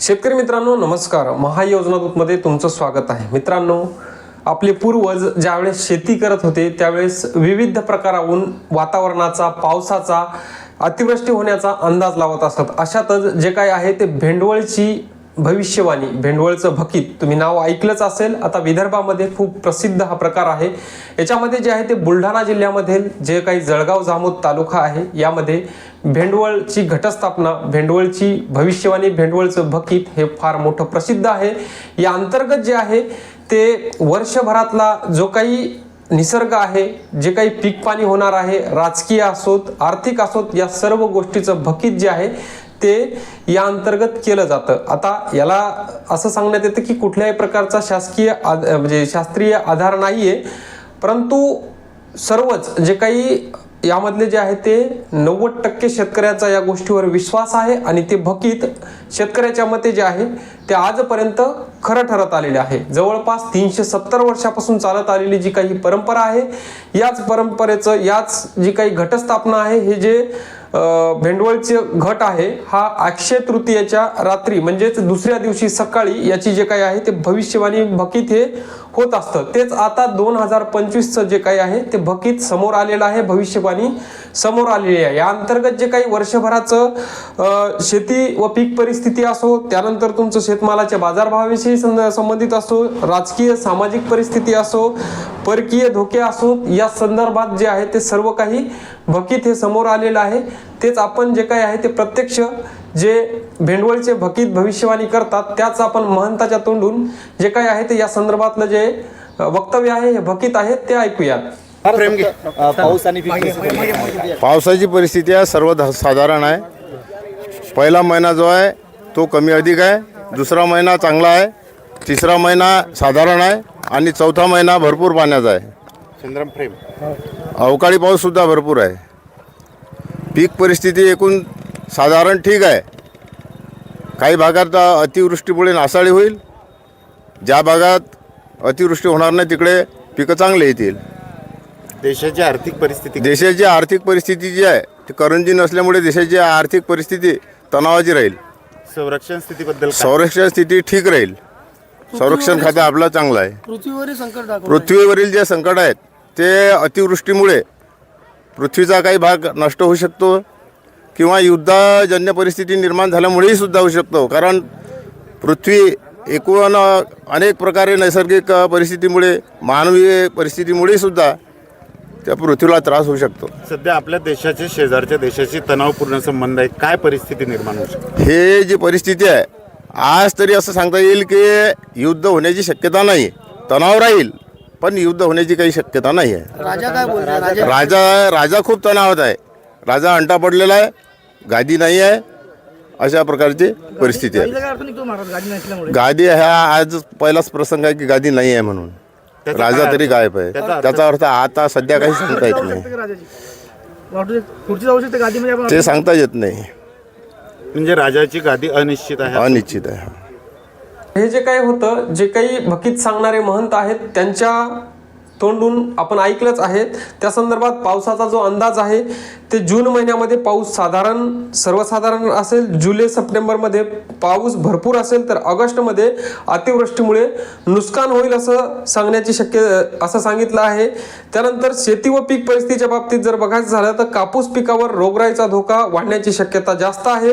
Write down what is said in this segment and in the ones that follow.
शेतकरी मित्रांनो नमस्कार. महायोजना दूतमध्ये तुमचं स्वागत आहे. मित्रांनो आपले पूर्वज ज्यावेळेस शेती करत होते त्यावेळेस विविध प्रकाराहून वातावरणाचा पावसाचा अतिवृष्टी होण्याचा अंदाज लावत असतात अशातच जे काय आहे ते भेंडवळची भविष्यवाणी भेंडवळचं भकीत. तुम्ही नाव ऐकलंच असेल. आता विदर्भामध्ये खूप प्रसिद्ध हा प्रकार आहे. याच्यामध्ये जे आहे ते बुलढाणा जिल्ह्यामधील जे काही जळगाव जामोद तालुका आहे यामध्ये भेंडवळची घटस्थापना भेंडवळची भविष्यवाणी भेंडवळचं भकीत हे फार मोठं प्रसिद्ध आहे. या अंतर्गत जे आहे ते वर्षभरातला जो काही निसर्ग आहे जे काही पीक पाणी होणार आहे राजकीय असोत आर्थिक असोत या सर्व गोष्टीचं भकीत जे आहे ते या अंतर्गत केलं जातं. आता याला असं सांगण्यात येतं की कुठल्याही प्रकारचा शासकीय म्हणजे शास्त्रीय आधार नाही आहे परंतु सर्वच जे काही यामधले जे आहे ते नव्वद टक्के शेतकऱ्याचा या गोष्टीवर विश्वास आहे आणि ते भकीत शेतकऱ्याच्या मते जे आहे ते आजपर्यंत खरं ठरत आलेले आहे. जवळपास तीनशे सत्तर वर्षापासून चालत आलेली जी काही परंपरा आहे याच परंपरेचं याच जी काही घटस्थापना आहे हे जे भेंडवळचे घट आहे हा अक्षय तृतीयेच्या रात्री म्हणजेच दुसऱ्या दिवशी सकाळी याची जे काही आहे ते भविष्यवाणी भकीत हे होत असतं. तेच आता दोन हजार पंचवीसचं जे काही आहे ते भकीत समोर आलेलं आहे भविष्यवाणी समोर आलेली आहे. या अंतर्गत जे काही वर्षभराचं शेती व पीक परिस्थिती असो त्यानंतर तुमचं शेतमालाच्या बाजारभावाविषयी संबंधित असो राजकीय सामाजिक परिस्थिती असो परकीय धोके असो या संदर्भात जे आहे ते सर्व काही भकीत हे समोर आलेलं आहे. तेच आपण जे काही आहे ते प्रत्यक्ष जे भेंडवळचे भकीत भविष्यवाणी करतात त्याच आपण महंताच्या तोंडून जे काही आहे ते या संदर्भातलं जे वक्तव्य आहे हे भकीत आहे ते ऐकूयात. अ, पाऊस आणि. पावसाची परिस्थिती आहे सर्व ध- साधारण आहे. पहिला महिना जो आहे तो कमी अधिक आहे. दुसरा महिना चांगला आहे. तिसरा महिना साधारण आहे. आणि चौथा महिना भरपूर पाण्याचा आहे. चंद्रम फ्रेम अवकाळी पाऊससुद्धा भरपूर आहे. पीक परिस्थिती एकूण साधारण ठीक आहे. काही भागात अतिवृष्टीमुळे नासाळी होईल. ज्या भागात अतिवृष्टी होणार नाही तिकडे पिकं चांगले येतील. देशाची आर्थिक परिस्थिती देशाची आर्थिक परिस्थिती जी आहे ती करंजी नसल्यामुळे देशाची आर्थिक परिस्थिती तणावाची राहील. संरक्षण स्थितीबद्दल काय? संरक्षण स्थिती ठीक राहील. संरक्षण खाते आपलं चांगलं आहे. पृथ्वीवरील संकट पृथ्वीवरील जे संकट आहेत ते अतिवृष्टीमुळे पृथ्वीचा काही भाग नष्ट होऊ शकतो. किंवा युद्धजन्य परिस्थिती निर्माण झाल्यामुळेही सुद्धा होऊ शकतो. कारण पृथ्वी एकूण अनेक प्रकारे नैसर्गिक परिस्थितीमुळे मानवी परिस्थितीमुळे सुद्धा त्या पृथ्वीला त्रास होऊ शकतो. सध्या आपल्या देशाचे शेजारच्या देशाशी तणावपूर्ण संबंध आहे. काय परिस्थिती निर्माण होऊ शकते? हे जी परिस्थिती आहे आज तरी असं सांगता येईल की युद्ध होण्याची शक्यता नाही. तणाव राहील पण युद्ध होण्याची काही शक्यता नाही आहे. राजा काय बोलले राजा राजा राजा खूप तणावात आहे. राजा अंटा पडलेला आहे. गादी नाही आहे अशा प्रकारची परिस्थिती आहे. काय अर्थ निघतो महाराज? गाडी नसल्यामुळे. गादी हा आज पहिलाच प्रसंग आहे की गादी नाही आहे म्हणून. राजा तरी? गायब आहे. त्याचा अर्थ? आता सध्या काही सांगता येत नाही. राजाची जाऊ शकते आपण ते सांगता येत नाही. म्हणजे राजाची गादी अनिश्चित आहे. अनिश्चित आहे हे जे काही होतं जे काही भकीत सांगणारे महंत आहेत त्यांच्या तोंडून आपण ऐकलंच आहे. त्या संदर्भात पावसाचा जो अंदाज आहे ते जून महिन्यामध्ये पाऊस साधारण सर्वसाधारण असेल जुलै सप्टेंबरमध्ये पाऊस भरपूर असेल तर ऑगस्टमध्ये अतिवृष्टीमुळे नुकसान होईल असं सांगण्याची शक्य असं सांगितलं आहे. त्यानंतर शेती व पीक परिस्थितीच्या बाबतीत जर बघायचं झालं तर कापूस पिकावर रोगराईचा धोका वाढण्याची शक्यता जास्त आहे.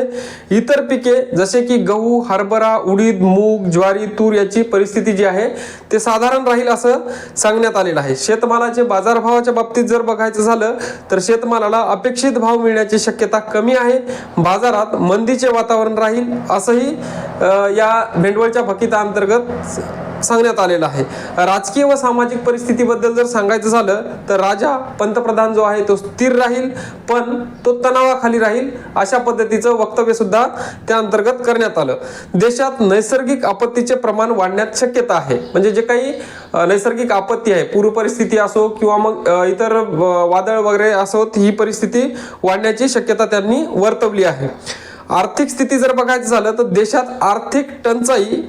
इतर पिके जसे की गहू हरभरा उडीद मूग ज्वारी तूर याची परिस्थिती जी आहे ते साधारण राहील असं सांगण्यात आलेलं आहे. शेतमालाचे बाजारभावाच्या बाबतीत जर बघायचं झालं तर शेतमालाला अपेक्षित भाव मिळण्याची शक्यता कमी आहे. बाजारात मंदीचे वातावरण राहील असंही या भेंडवळच्या भकिताअंतर्गत सांगण्यात आलेलं आहे. राजकीय व सामाजिक परिस्थितीबद्दल जर सांगायचं झालं तर राजा पंतप्रधान जो आहे तो स्थिर राहील पण तो तणावाखाली राहील अशा पद्धतीचं वक्तव्य सुद्धा त्या अंतर्गत करण्यात आलं. देशात नैसर्गिक आपत्तीचे प्रमाण वाढण्यात शक्यता आहे. म्हणजे जे काही नैसर्गिक आपत्ती आहे पूर परिस्थिती असो किंवा मग इतर वादळ वगैरे असोत ही परिस्थिती वाढण्याची शक्यता त्यांनी वर्तवली आहे. आर्थिक स्थिती जर बघायचं झालं तर देशात आर्थिक टंचाई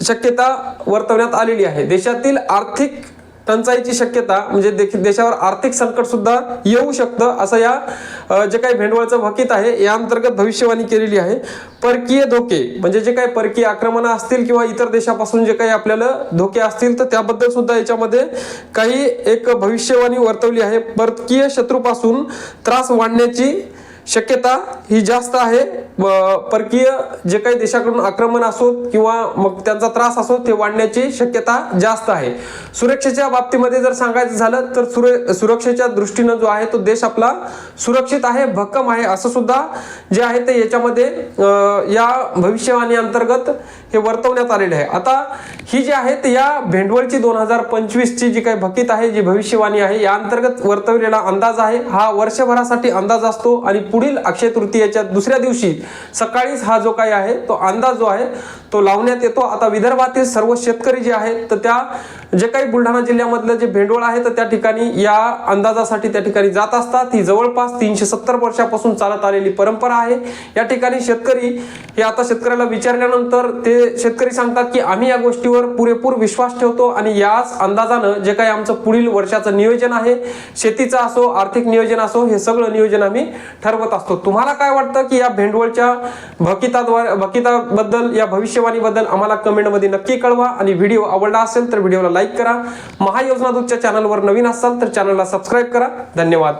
शक्यता वर्तवण्यात आलेली आहे. देशातील आर्थिक टंचाईची शक्यता म्हणजे देखील देशावर आर्थिक संकट सुद्धा येऊ शकतं असं या जे काही भेंडवळचं वकीत आहे या अंतर्गत भविष्यवाणी केलेली आहे. परकीय धोके म्हणजे जे काही परकीय आक्रमणं असतील किंवा इतर देशापासून जे काही आपल्याला धोके असतील तर त्याबद्दल सुद्धा याच्यामध्ये काही एक भविष्यवाणी वर्तवली आहे. परकीय शत्रूपासून त्रास वाढण्याची शक्यता ही जास्त आहे. परकीय जे काही देशाकडून आक्रमण असोत किंवा मग त्यांचा त्रास असो ते वाढण्याची शक्यता जास्त आहे. सुरक्षेच्या बाबतीमध्ये जर सांगायचं झालं तर सुर सुरक्षेच्या दृष्टीनं जो आहे तो देश आपला सुरक्षित आहे भक्कम आहे असं सुद्धा जे आहे ते याच्यामध्ये या भविष्यवाणी अंतर्गत हे वर्तवण्यात आलेले आहे. आता ही जी आहे या भेंडवळची दोन हजार पंचवीसची जी काही भकीत आहे जी भविष्यवाणी आहे या अंतर्गत वर्तवलेला अंदाज आहे. हा वर्षभरासाठी अंदाज असतो आणि पुढील अक्षय तृतीयेच्या दुसऱ्या दिवशी सकाळीच हा जो काही आहे तो अंदाज जो आहे तो लावण्यात येतो. आता विदर्भातील सर्व शेतकरी जे आहेत तर त्या जे काही बुलढाणा जिल्ह्यामधलं जे भेंडवळ आहे तर त्या ठिकाणी या अंदाजासाठी त्या ठिकाणी जात असतात. ही जवळपास तीनशे सत्तर वर्षापासून चालत आलेली परंपरा आहे. या ठिकाणी शेतकरी हे आता शेतकऱ्याला विचारल्यानंतर ते शेतकरी सांगतात की आम्ही या गोष्टीवर पुरेपूर विश्वास ठेवतो आणि याच अंदाजानं जे काही आमचं पुढील वर्षाचं नियोजन आहे शेतीचं असो आर्थिक नियोजन असो हे सगळं नियोजन आम्ही ठरवत असतो. तुम्हाला काय वाटतं की या भेंडवळच्या भकिताद्वारे भकिताबद्दल या भविष्यवाणीबद्दल आम्हाला कमेंटमध्ये नक्की कळवा आणि व्हिडिओ आवडला असेल तर व्हिडिओला लाईक करा. महायोजना दूतच्या चॅनलवर नवीन असाल तर चॅनलला सबस्क्राईब करा. धन्यवाद.